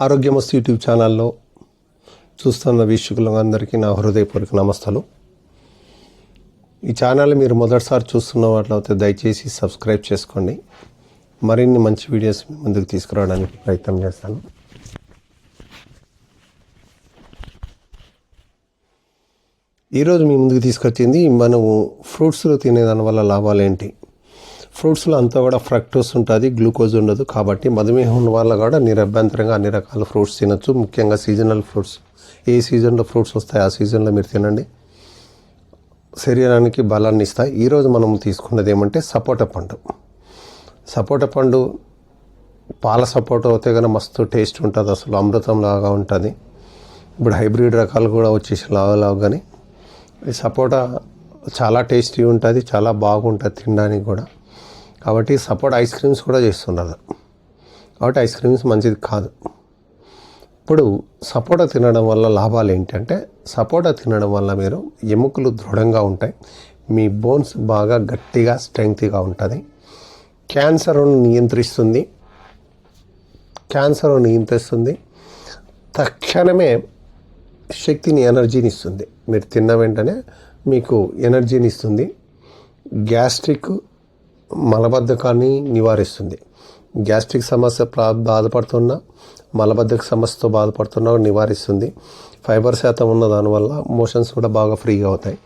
ఆరోగ్యమస్తు YouTube ఛానల్లో చూస్తున్న వీక్షకులందరికీ నా హృదయపూర్వక నమస్తలు. ఈ ఛానల్ మీరు మొదటిసారి చూస్తున్న వాటిలో దయచేసి సబ్స్క్రైబ్ చేసుకోండి. మరిన్ని మంచి వీడియోస్ ముందుకు తీసుకురావడానికి ప్రయత్నం చేస్తాను. ఈరోజు మీ ముందుకు తీసుకొచ్చింది మనము ఫ్రూట్స్లో తినేదాని వల్ల లాభాలు ఏంటి? ఫ్రూట్స్లో అంతా కూడా ఫ్రక్టోస్ ఉంటుంది గ్లూకోజ్ ఉండదు. కాబట్టి మధుమేహం ఉన్న వాళ్ళ కూడా నిరభ్యంతరంగా అన్ని రకాల ఫ్రూట్స్ తినొచ్చు. ముఖ్యంగా సీజనల్ ఫ్రూట్స్. ఏ సీజన్లో ఫ్రూట్స్ వస్తాయి ఆ సీజన్లో మీరు తినండి. శరీరానికి బలాన్ని ఇస్తాయి. ఈరోజు మనం తీసుకున్నది ఏమంటే సపోటా పండు. సపోటా పండు పాల సపోటా అయితే కానీ మస్తు టేస్ట్ ఉంటుంది. అసలు అమృతం లాగా ఉంటుంది. ఇప్పుడు హైబ్రిడ్ రకాలు కూడా వచ్చేసి లావలావు కానీ ఈ సపోటా చాలా టేస్టీ ఉంటుంది చాలా బాగుంటుంది తినడానికి కూడా. కాబట్టి సపోటా ఐస్ క్రీమ్స్ కూడా చేస్తున్నారు. కాబట్టి ఐస్ క్రీమ్స్ మంచిది కాదు. ఇప్పుడు సపోటా తినడం వల్ల లాభాలు ఏంటంటే సపోటా తినడం వల్ల మీరు ఎముకలు దృఢంగా ఉంటాయి. మీ బోన్స్ బాగా గట్టిగా స్ట్రెంగ్త్గా ఉంటుంది. క్యాన్సర్ను నియంత్రిస్తుంది. క్యాన్సర్ నియంత్రిస్తుంది. తక్షణమే శక్తిని ఎనర్జీని ఇస్తుంది. మీరు తిన్న వెంటనే మీకు ఎనర్జీని ఇస్తుంది. గ్యాస్ట్రిక్ మలబద్ధకాన్ని నివారిస్తుంది. గ్యాస్ట్రిక్ సమస్య ప్రా బాధపడుతున్న మలబద్ధక సమస్యతో బాధపడుతున్నా నివారిస్తుంది. ఫైబర్ శాతం ఉన్న దానివల్ల మోషన్స్ కూడా బాగా ఫ్రీగా అవుతాయి.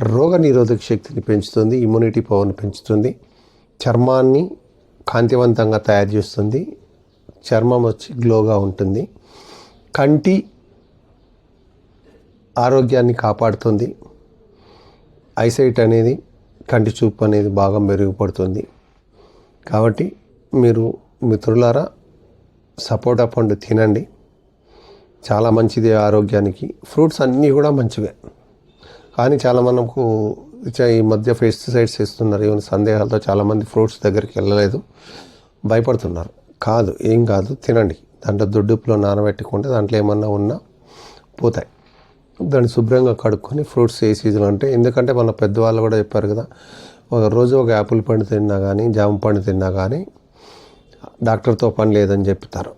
రోగ నిరోధక శక్తిని పెంచుతుంది ఇమ్యూనిటీ పవర్ని పెంచుతుంది. చర్మాన్ని కాంతివంతంగా తయారు చేస్తుంది. చర్మం వచ్చి గ్లోగా ఉంటుంది. కంటి ఆరోగ్యాన్ని కాపాడుతుంది. ఐసైట్ అనేది కంటి చూపు అనేది బాగా మెరుగుపడుతుంది. కాబట్టి మీరు మిత్రులారా సపోటా పండు తినండి. చాలా మంచిది ఆరోగ్యానికి. ఫ్రూట్స్ అన్నీ కూడా మంచివే. కానీ చాలా మనకు ఈ మధ్య పెస్టిసైడ్స్ ఇస్తున్నారు ఈవెన్ సందేహాలతో చాలామంది ఫ్రూట్స్ దగ్గరికి వెళ్ళలేదు. భయపడుతున్నారు. కాదు ఏం కాదు తినండి. దాంట్లో దొడ్డుప్పులో నానబెట్టుకుంటే దాంట్లో ఏమన్నా ఉన్నా పోతాయి. దాన్ని శుభ్రంగా కడుక్కొని ఫ్రూట్స్ ఏ సీజన్ అంటే ఎందుకంటే మన పెద్దవాళ్ళు కూడా చెప్పారు కదా ఒక రోజు ఒక యాపిల్ పండు తిన్నా కానీ జామ పండు తిన్నా కానీ డాక్టర్తో పని లేదని చెప్తారు.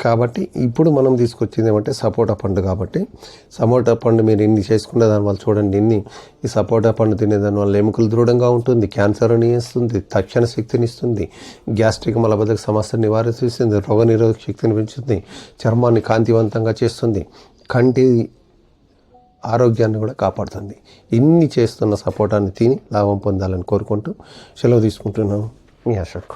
కాబట్టి ఇప్పుడు మనం తీసుకొచ్చింది ఏమంటే సపోటా పండు కాబట్టి సపోటా పండు మీరు ఇన్ని చేసుకునే దానివల్ల చూడండి ఇన్ని ఈ సపోటా పండు తినే దానివల్ల ఎముకలు దృఢంగా ఉంటుంది క్యాన్సర్ ఇస్తుంది తక్షణ శక్తిని ఇస్తుంది గ్యాస్ట్రిక్ మలబద్ధక సమస్యను నివారిస్తుంది రోగ నిరోధక శక్తిని పెంచుతుంది చర్మాన్ని కాంతివంతంగా చేస్తుంది కంటి ఆరోగ్యాన్ని కూడా కాపాడుతుంది. ఇన్ని చేస్తున్న సపోటాన్ని తిని లాభం పొందాలని కోరుకుంటూ సెలవు తీసుకుంటున్నాను. మీ అశోక్.